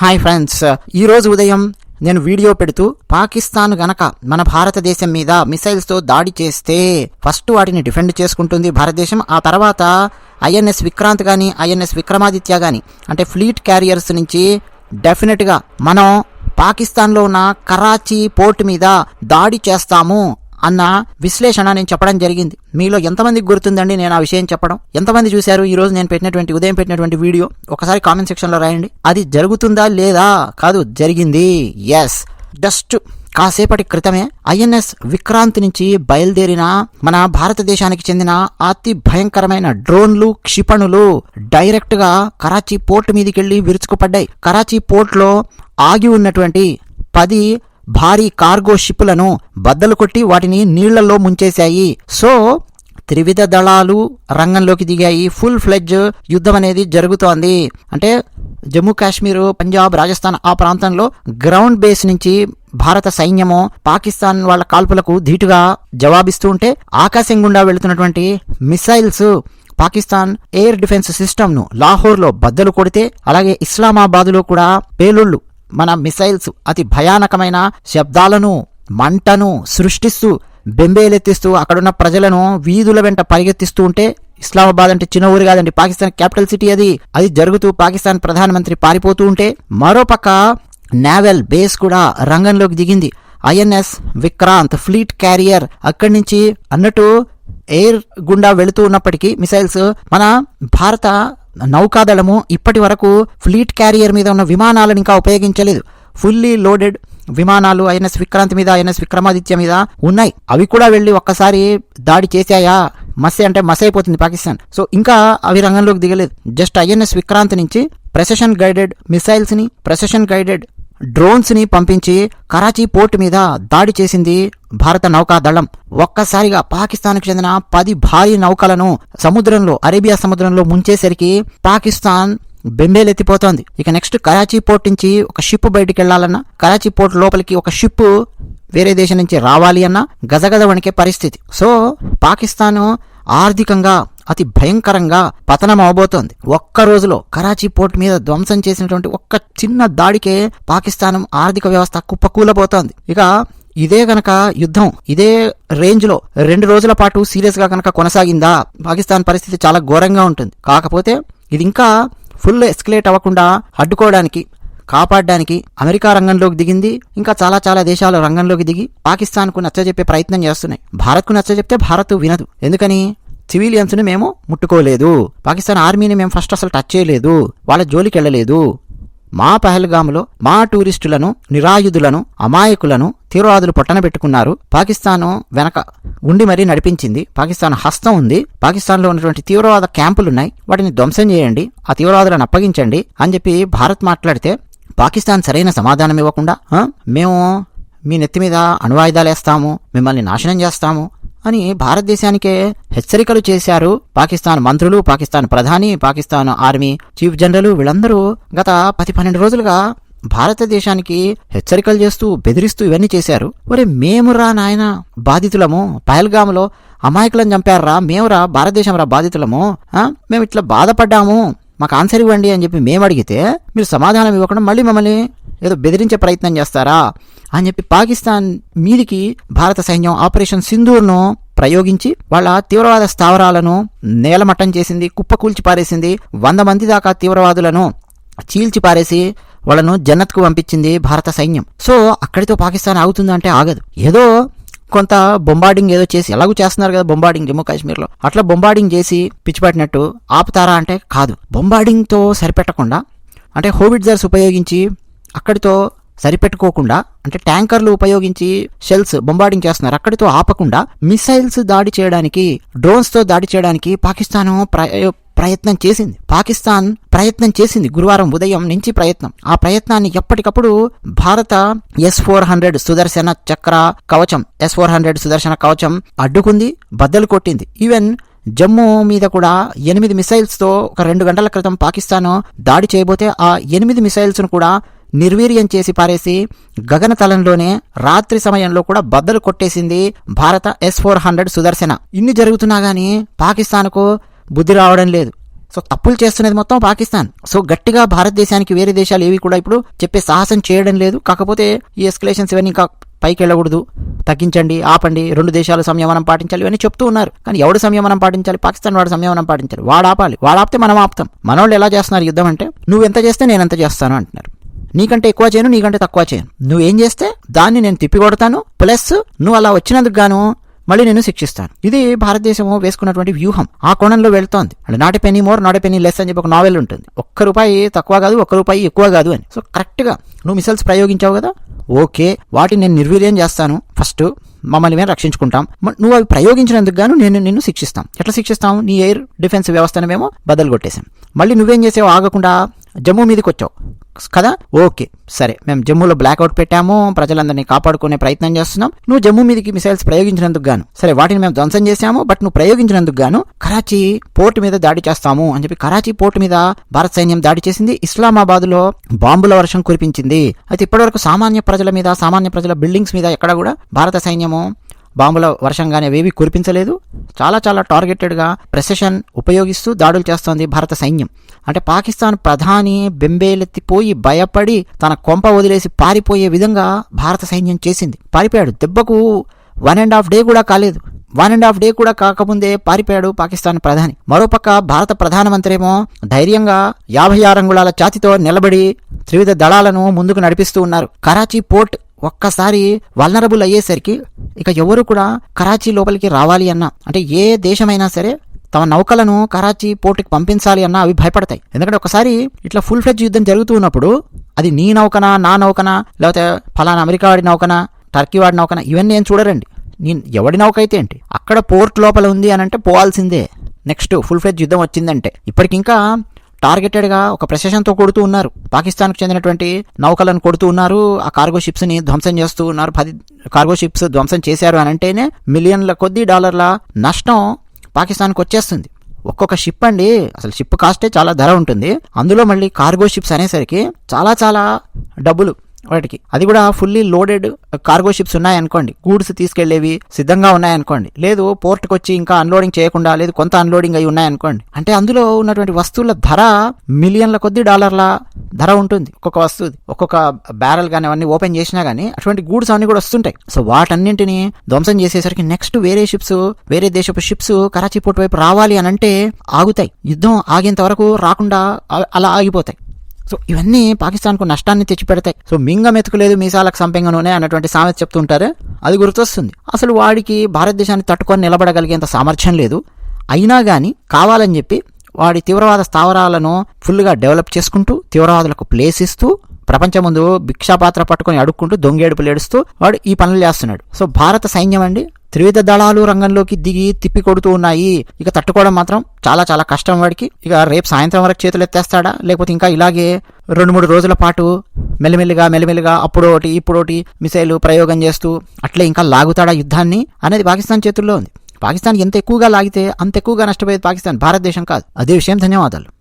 Hi friends ఈరోజు ఉదయం నేను వీడియో పెడుతూ పాకిస్తాన్ గనక మన భారతదేశం మీద మిసైల్స్తో దాడి చేస్తే ఫస్ట్ వాటిని డిఫెండ్ చేసుకుంటుంది భారతదేశం. ఆ తర్వాత ఐఎన్ఎస్ విక్రాంత్ కానీ ఐఎన్ఎస్ విక్రమాదిత్య కానీ అంటే ఫ్లీట్ క్యారియర్స్ నుంచి డెఫినెట్గా మనం పాకిస్తాన్లో ఉన్న కరాచీ పోర్ట్ మీద దాడి చేస్తాము. అన్న విశ్లేషణ నేను చెప్పడం జరిగింది. మీలో ఎంతమందికి గుర్తుందండి నేను ఆ విషయం చెప్పడం? ఎంతమంది చూశారు ఈ రోజు నేను పెట్టినటువంటి ఉదయం పెట్టినటువంటి వీడియో? ఒకసారి కామెంట్ సెక్షన్లో రాయండి. అది జరుగుతుందా లేదా? కాదు జరిగింది. ఎస్ జస్ట్ కాసేపటి క్రితమే ఐఎన్ఎస్ విక్రాంత్ నుంచి బయలుదేరిన మన భారతదేశానికి చెందిన అతి భయంకరమైన డ్రోన్లు క్షిపణులు డైరెక్ట్గా కరాచీ పోర్ట్ మీదకెళ్ళి విరుచుకుపడ్డాయి. కరాచీ పోర్ట్లో ఆగి ఉన్నటువంటి పది భారీ కార్గో షిప్పులను బద్దలు కొట్టి వాటిని నీళ్ళలో ముంచేశాయి. సో త్రివిధ దళాలు రంగంలోకి దిగాయి. ఫుల్ ఫ్లెడ్జ్ యుద్ధం అనేది జరుగుతోంది. అంటే జమ్మూ కాశ్మీర్ పంజాబ్ రాజస్థాన్ ఆ ప్రాంతంలో గ్రౌండ్ బేస్ నుంచి భారత సైన్యము పాకిస్తాన్ వాళ్ళ కాల్పులకు ధీటుగా జవాబిస్తూ ఉంటే ఆకాశం గుండా వెళుతున్నటువంటి మిసైల్స్ పాకిస్తాన్ ఎయిర్ డిఫెన్స్ సిస్టమ్ను బద్దలు కొడితే అలాగే ఇస్లామాబాద్లో కూడా పేలుళ్ళు మన మిసైల్స్ అతి భయానకమైన శబ్దాలను మంటను సృష్టిస్తూ బెంబేలెత్తిస్తూ అక్కడున్న ప్రజలను వీధుల వెంట పరిగెత్తిస్తూ ఉంటే ఇస్లామాబాద్ అంటే చిన్న ఊరు కాదండి. పాకిస్తాన్ క్యాపిటల్ సిటీ అది. అది జరుగుతూ పాకిస్తాన్ ప్రధానమంత్రి పారిపోతూ ఉంటే మరోపక్క నావెల్ బేస్ కూడా రంగంలోకి దిగింది. ఐఎన్ఎస్ విక్రాంత్ ఫ్లీట్ క్యారియర్ అక్కడి నుంచి అన్నట్టు ఎయిర్ గుండా వెళుతూ ఉన్నప్పటికీ మిసైల్స్ మన భారత నౌకాదళము ఇప్పటి వరకు ఫ్లీట్ క్యారియర్ మీద ఉన్న విమానాలను ఇంకా ఉపయోగించలేదు. ఫుల్లీ లోడెడ్ విమానాలు ఐఎన్ఎస్ విక్రాంతి మీద ఐఎన్ఎస్ విక్రమాదిత్య మీద ఉన్నాయి. అవి కూడా వెళ్ళి ఒక్కసారి దాడి చేశాయా? మసే అంటే మస్ అయిపోతుంది పాకిస్తాన్. సో ఇంకా అవి రంగంలోకి దిగలేదు. జస్ట్ ఐఎన్ఎస్ విక్రాంతి నుంచి ప్రెసెషన్ గైడెడ్ మిసైల్స్ని ప్రెసెషన్ గైడెడ్ డ్రోన్స్ని పంపించి కరాచీ పోర్ట్ మీద దాడి చేసింది భారత నౌకాదళం. ఒక్కసారిగా పాకిస్తాన్కు చెందిన పది భారీ నౌకలను సముద్రంలో అరేబియా సముద్రంలో ముంచేసరికి పాకిస్తాన్ బెంబేలెత్తిపోతోంది. ఇక నెక్స్ట్ కరాచీ పోర్ట్ నుంచి ఒక షిప్ బయటికి వెళ్ళాలన్నా కరాచీ పోర్ట్ లోపలికి ఒక షిప్ వేరే దేశం నుంచి రావాలి అన్నా గజగజ వణికే పరిస్థితి. సో పాకిస్తాన్ ఆర్థికంగా అతి భయంకరంగా పతనం అవబోతోంది ఒక్క రోజులో కరాచీ పోర్ట్ మీద ధ్వంసం చేసినటువంటి ఒక్క చిన్న దాడికే పాకిస్తాన్ ఆర్థిక వ్యవస్థ కుప్పకూలబోతోంది. ఇక ఇదే గనక యుద్ధం ఇదే రేంజ్లో రెండు రోజుల పాటు సీరియస్గా గనక కొనసాగిందా? పాకిస్తాన్ పరిస్థితి చాలా ఘోరంగా ఉంటుంది. కాకపోతే ఇది ఇంకా ఫుల్ ఎస్కలేట్ అవ్వకుండా అడ్డుకోవడానికి కాపాడడానికి అమెరికా రంగంలోకి దిగింది. ఇంకా చాలా చాలా దేశాలు రంగంలోకి దిగి పాకిస్తాన్కు నచ్చజెప్పే ప్రయత్నం చేస్తున్నాయి. భారత్కు నచ్చజెప్తే భారత్ వినదు. ఎందుకని? సివిలియన్స్ని మేము ముట్టుకోలేదు. పాకిస్తాన్ ఆర్మీని మేము ఫస్ట్ అసలు టచ్ చేయలేదు. వాళ్ళ జోలికి వెళ్ళలేదు. మా పహల్గాములో మా టూరిస్టులను నిరాయుధులను అమాయకులను తీవ్రవాదులు పొట్టన పెట్టుకున్నారు. పాకిస్తాన్ వెనక ఉండి మరీ నడిపించింది. పాకిస్తాన్ హస్తం ఉంది. పాకిస్తాన్లో ఉన్నటువంటి తీవ్రవాద క్యాంపులున్నాయి. వాటిని ధ్వంసం చేయండి. ఆ తీవ్రవాదులను అప్పగించండి అని చెప్పి భారత్ మాట్లాడితే పాకిస్తాన్ సరైన సమాధానం ఇవ్వకుండా మేము మీ నెత్తి మీద అణువాయుధాలు వేస్తాము మిమ్మల్ని నాశనం చేస్తాము అని భారతదేశానికే హెచ్చరికలు చేశారు పాకిస్తాన్ మంత్రులు పాకిస్తాన్ ప్రధాని పాకిస్తాన్ ఆర్మీ చీఫ్ జనరల్ వీళ్ళందరూ గత పది పన్నెండు రోజులుగా భారతదేశానికి హెచ్చరికలు చేస్తూ బెదిరిస్తూ ఇవన్నీ చేశారు. మరి మేమురా నాయన బాధితులము. పహల్గాములో అమాయకులను చంపారా మేమురా భారతదేశం రా బాధితులము. మేము ఇట్లా బాధపడ్డాము. మాకు ఆన్సర్ ఇవ్వండి అని చెప్పి మేము అడిగితే మీరు సమాధానం ఇవ్వకుండా మళ్ళీ మమ్మల్ని ఏదో బెదిరించే ప్రయత్నం చేస్తారా? అని చెప్పి పాకిస్తాన్ మీదికి భారత సైన్యం ఆపరేషన్ సింధూర్ను ప్రయోగించి వాళ్ళ తీవ్రవాద స్థావరాలను నేలమట్టం చేసింది కుప్పకూల్చి పారేసింది వంద మంది దాకా తీవ్రవాదులను చీల్చి పారేసి వాళ్ళను జన్నత్కు పంపించింది భారత సైన్యం. సో అక్కడితో పాకిస్తాన్ ఆగుతుందంటే ఆగదు. ఏదో కొంత బొంబార్డింగ్ ఏదో చేసి ఎలాగూ చేస్తున్నారు కదా బొంబార్డింగ్ జమ్మూ కాశ్మీర్లో. అట్లా బొంబార్డింగ్ చేసి పిచ్చిపట్టినట్టు ఆపుతారా అంటే కాదు. బొంబార్డింగ్తో సరిపెట్టకుండా అంటే హోవిడ్జర్స్ ఉపయోగించి అక్కడితో సరిపెట్టుకోకుండా అంటే ట్యాంకర్లు ఉపయోగించి షెల్స్ బొంబార్డింగ్ చేస్తున్నారు. అక్కడితో ఆపకుండా మిసైల్స్ దాడి చేయడానికి డ్రోన్స్తో దాడి చేయడానికి పాకిస్తాన్ ప్రయో ప్రయత్నం చేసింది. పాకిస్తాన్ ప్రయత్నం చేసింది. గురువారం ఉదయం నుంచి ప్రయత్నం. ఆ ప్రయత్నాన్ని ఎప్పటికప్పుడు భారత S four hundred Sudarshana Chakra కవచం ఎస్ ఫోర్ హండ్రెడ్ సుదర్శన కవచం అడ్డుకుంది బద్దలు కొట్టింది. ఈవెన్ జమ్మూ మీద కూడా ఎనిమిది మిసైల్స్తో ఒక రెండు గంటల క్రితం పాకిస్తాన్ దాడి చేయబోతే ఆ ఎనిమిది మిసైల్స్ను కూడా నిర్వీర్యం చేసి పారేసి గగనతలంలోనే రాత్రి సమయంలో కూడా బద్దలు కొట్టేసింది భారత ఎస్ ఫోర్ హండ్రెడ్ సుదర్శన. ఇన్ని జరుగుతున్నా కానీ పాకిస్తాన్కు బుద్ధి రావడం లేదు. సో తప్పులు చేస్తున్నది మొత్తం పాకిస్తాన్. సో గట్టిగా భారతదేశానికి వేరే దేశాలు ఏవి కూడా ఇప్పుడు చెప్పే సాహసం చేయడం లేదు. కాకపోతే ఈ ఎస్కలేషన్స్ ఇవన్నీ ఇంకా పైకి వెళ్ళకూడదు. తగ్గించండి ఆపండి. రెండు దేశాలు సంయమనం పాటించాలి ఇవన్నీ చెప్తూ ఉన్నారు. కానీ ఎవడు సంయమనం పాటించాలి? పాకిస్తాన్ వాడు సంయమనం పాటించాలి. వాడు ఆపాలి. వాడు ఆపితే మనం ఆపుతాం. మనోళ్ళు ఎలా చేస్తున్నారు యుద్ధం అంటే నువ్వు ఎంత చేస్తే నేను ఎంత చేస్తాను అంటున్నారు. నీకంటే ఎక్కువ చేయను నీకంటే తక్కువ చేయను. నువ్వేం చేస్తే దాన్ని నేను తిప్పి కొడతాను ప్లస్ నువ్వు అలా వచ్చినందుకు గాను మళ్ళీ నేను శిక్షిస్తాను. ఇది భారతదేశం వేసుకున్నటువంటి వ్యూహం. ఆ కోణంలో వెళ్తోంది. అంటే not penny more not penny less అని చెప్పి ఒక నావెల్ ఉంటుంది. ఒక్క రూపాయి తక్కువ కాదు ఒక్క రూపాయి ఎక్కువ కాదు అని. సో కరెక్ట్గా నువ్వు మిసైల్స్ ప్రయోగించావు కదా? ఓకే. వాటిని నేను నిర్వీర్యం చేస్తాను. ఫస్ట్ మమ్మల్ని మేము రక్షించుకుంటాం. నువ్వు అవి ప్రయోగించినందుకు గాను నేను నిన్ను శిక్షిస్తాం. ఎట్లా శిక్షిస్తాం? నీ ఎయిర్ డిఫెన్స్ వ్యవస్థను మేము బదలు కొట్టేశాం మళ్ళీ నువ్వేం చేసావు ఆగకుండా జమ్మూ మీదకి వచ్చావు. కదా? ఓకే. సరే. మేము జమ్మూలో బ్లాక్అవుట్ పెట్టాము. ప్రజలందరినీ కాపాడుకునే ప్రయత్నం చేస్తున్నాం. నువ్వు జమ్మూ మీదకి మిసైల్స్ ప్రయోగించినందుకు గాను. సరే వాటిని మేము ధ్వంసం చేశాము బట్ నువ్వు ప్రయోగించినందుకు గాను కరాచీ పోర్టు మీద దాడి చేస్తాము అని చెప్పి కరాచీ పోర్టు మీద భారత సైన్యం దాడి చేసింది. ఇస్లామాబాద్లో బాంబుల వర్షం కురిపించింది. అయితే ఇప్పటివరకు సామాన్య ప్రజల మీద సామాన్య ప్రజల బిల్డింగ్స్ మీద ఎక్కడ కూడా భారత సైన్యము బాంబుల వర్షంగానే ఏవి కురిపించలేదు. చాలా చాలా టార్గెటెడ్గా ప్రెసెషన్ ఉపయోగిస్తూ దాడులు చేస్తోంది భారత సైన్యం. అంటే పాకిస్తాన్ ప్రధాని బెంబేలెత్తిపోయి భయపడి తన కొంప వదిలేసి పారిపోయే విధంగా భారత సైన్యం చేసింది. పారిపోయాడు. దెబ్బకు వన్ అండ్ హాఫ్ డే కూడా కాలేదు. వన్ అండ్ హాఫ్ డే కూడా కాకముందే పారిపోయాడు పాకిస్తాన్ ప్రధాని. మరోపక్క భారత ప్రధానమంత్రి ఏమో ధైర్యంగా యాభై ఆరు అంగుళాల ఛాతితో నిలబడి త్రివిధ దళాలను ముందుకు నడిపిస్తూ ఉన్నారు. కరాచీ పోర్ట్ ఒక్కసారి వల్నరబుల్ అయ్యేసరికి ఇక ఎవరు కూడా కరాచీ లోపలికి రావాలి అన్న. అంటే ఏ దేశమైనా సరే తమ నౌకలను కరాచీ పోర్టుకి పంపించాలి అన్న అవి భయపడతాయి. ఎందుకంటే ఒకసారి ఇట్లా ఫుల్ ఫ్లెడ్జ్ యుద్ధం జరుగుతూ ఉన్నప్పుడు అది నీ నౌకనా నా నౌకనా లేకపోతే ఫలానా అమెరికా వాడి నౌకనా టర్కీ వాడి నౌకనా ఇవన్నీ ఏం చూడరండి. నేను ఎవడి నౌక అయితే ఏంటి? అక్కడ పోర్ట్ లోపల ఉంది అని అంటే పోవాల్సిందే. నెక్స్ట్ ఫుల్ ఫ్లెడ్జ్ యుద్ధం వచ్చిందంటే. ఇప్పటికింకా టార్గెటెడ్గా ఒక ప్రశేషంతో కొడుతూ ఉన్నారు. పాకిస్తాన్కు చెందినటువంటి నౌకలను కొడుతూ ఉన్నారు. ఆ కార్గో షిప్స్ని ధ్వంసం చేస్తూ ఉన్నారు. పది కార్గో షిప్స్ ధ్వంసం చేశారు అని అంటేనే మిలియన్ల కొద్ది డాలర్ల నష్టం పాకిస్తాన్కి వచ్చేస్తుంది. ఒక్కొక్క షిప్ అండి అసలు షిప్ కాస్టే చాలా ధర ఉంటుంది. అందులో మళ్ళీ కార్గో షిప్స్ అనేసరికి చాలా చాలా డబ్బులు. వాటికి. అది కూడా ఫుల్లీ లోడెడ్ కార్గో షిప్స్ ఉన్నాయనుకోండి. గూడ్స్ తీసుకెళ్ళేవి సిద్ధంగా ఉన్నాయనుకోండి. లేదు పోర్ట్కి వచ్చి ఇంకా అన్లోడింగ్ చేయకుండా లేదు కొంత అన్లోడింగ్ అయి ఉన్నాయనుకోండి. అంటే అందులో ఉన్నటువంటి వస్తువుల ధర మిలియన్ల కొద్ది డాలర్ల ధర ఉంటుంది. ఒక్కొక్క వస్తువు ఒక్కొక్క బ్యారల్ కానీ అవన్నీ ఓపెన్ చేసినా కానీ అటువంటి గూడ్స్ అన్ని కూడా వస్తుంటాయి. సో వాటన్నింటిని ధ్వంసం చేసేసరికి నెక్స్ట్ వేరే షిప్స్ వేరే దేశపు షిప్స్ కరాచీ పోర్ట్ వైపు రావాలి అని అంటే ఆగుతాయి. యుద్ధం ఆగేంత వరకు రాకుండా అలా ఆగిపోతాయి. సో ఇవన్నీ పాకిస్తాన్కు నష్టాన్ని తెచ్చిపెడతాయి. సో మింగ మెతుకులేదు మీసాలకు సంపెంగనూనే అన్నటువంటి సామెత చెప్తుంటారు అది గుర్తొస్తుంది. అసలు వాడికి భారతదేశాన్ని తట్టుకొని నిలబడగలిగేంత సామర్థ్యం లేదు. అయినా కానీ కావాలని చెప్పి వాడి తీవ్రవాద స్థావరాలను ఫుల్గా డెవలప్ చేసుకుంటూ తీవ్రవాదులకు ప్లేస్ ఇస్తూ ప్రపంచం ముందు భిక్షాపాత్ర పట్టుకొని అడుక్కుంటూ దొంగేడుపులు ఏడుస్తూ వాడు ఈ పనులు చేస్తున్నాడు. సో భారత సైన్యం అండి త్రివిధ దళాలు రంగంలోకి దిగి తిప్పి కొడుతూ ఉన్నాయి. ఇక తట్టుకోవడం మాత్రం చాలా చాలా కష్టం వాడికి. ఇక రేపు సాయంత్రం వరకు చేతులు ఎత్తేస్తాడా? లేకపోతే ఇంకా ఇలాగే రెండు మూడు రోజుల పాటు మెల్లిమెల్లిగా మెల్లిమెల్లిగా అప్పుడు ఒకటి ఇప్పుడు ఒకటి ప్రయోగం చేస్తూ అట్లే ఇంకా లాగుతాడా యుద్ధాన్ని అనేది పాకిస్తాన్ చేతుల్లో ఉంది. పాకిస్తాన్ ఎంత ఎక్కువగా లాగితే అంత ఎక్కువగా నష్టపోయేది పాకిస్తాన్ భారతదేశం కాదు. అదే విషయం ధన్యవాదాలు.